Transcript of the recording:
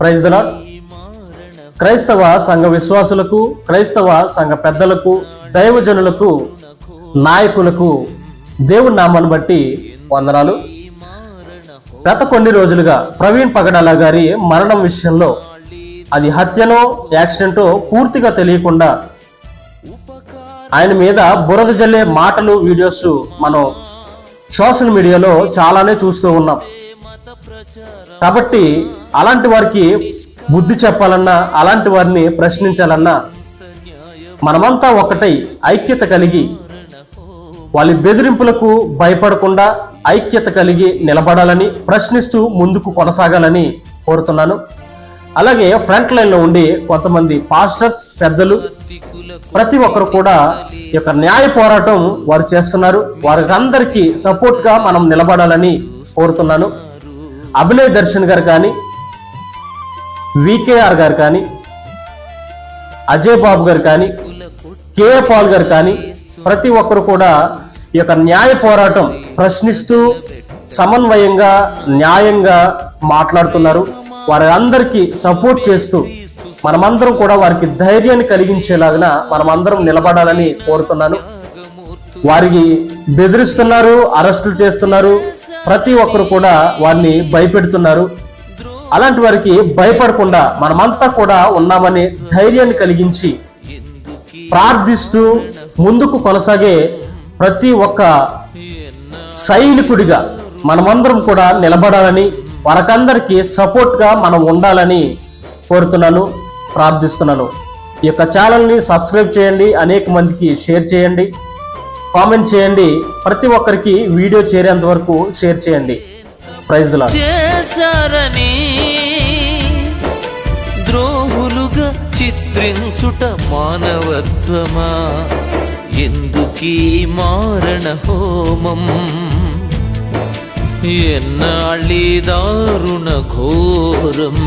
Praise దలా క్రైస్తవ సంఘ విశ్వాసులకు క్రైస్తవ సంఘ పెద్దలకు దైవజనులకు నాయకులకు దేవుని నామాన్ని బట్టి వందనాలు. గత కొన్ని రోజులుగా ప్రవీణ్ పగడాల గారి మరణం విషయంలో అది హత్యనో యాక్సిడెంటో పూర్తిగా తెలియకుండా ఆయన మీద బురద జల్లే మాటలు వీడియోస్ మనం సోషల్ మీడియాలో చాలానే చూస్తూ ఉన్నాం. కాబట్టి అలాంటి వారికి బుద్ధి చెప్పాలన్నా అలాంటి వారిని ప్రశ్నించాలన్నా మనమంతా ఒకటై ఐక్యత కలిగి వాళ్ళ బెదిరింపులకు భయపడకుండా ఐక్యత కలిగి నిలబడాలని ప్రశ్నిస్తూ ముందుకు కొనసాగాలని కోరుతున్నాను. అలాగే ఫ్రంట్ లైన్లో ఉండి కొంతమంది పాస్టర్స్ పెద్దలు ప్రతి ఒక్కరు కూడా ఈ యొక్క న్యాయ పోరాటం వారు చేస్తున్నారు. వారికి అందరికీ సపోర్ట్గా మనం నిలబడాలని కోరుతున్నాను. అభినయ్ దర్శన్ గారు కానీ వికేఆర్ గారు కానీ అజయ్ బాబు గారు కానీ కే పాల్ గారు కానీ ప్రతి ఒక్కరు కూడా ఈ యొక్క న్యాయ పోరాటం ప్రశ్నిస్తూ సమన్వయంగా న్యాయంగా మాట్లాడుతున్నారు. వారి అందరికీ సపోర్ట్ చేస్తూ మనమందరం కూడా వారికి ధైర్యాన్ని కలిగించేలాగిన మనమందరం నిలబడాలని కోరుతున్నాను. వారికి బెదిరిస్తున్నారు అరెస్టులు చేస్తున్నారు. ప్రతి ఒక్కరు కూడా వారిని భయపెడుతున్నారు. అలాంటి వారికి భయపడకుండా మనమంతా కూడా ఉన్నామని ధైర్యాన్ని కలిగించి ప్రార్థిస్తూ ముందుకు కొనసాగే ప్రతి ఒక్క సైనికుడిగా మనమందరం కూడా నిలబడాలని వారికందరికీ సపోర్ట్గా మనం ఉండాలని కోరుతున్నాను ప్రార్థిస్తున్నాను. ఈ యొక్క ఛానల్ని సబ్స్క్రైబ్ చేయండి అనేక మందికి షేర్ చేయండి. కామెంట్ చేయండి. ప్రతి ఒక్కరికి వీడియో చేరేంత వరకు షేర్ చేయండి. ప్రైజ్ చేశారని ద్రోహులుగా చిత్రించుట మానవత్వమా? ఎందుకీ మారణ హోమం? ఎన్నాళ్ళీ దారుణ ఘోరం?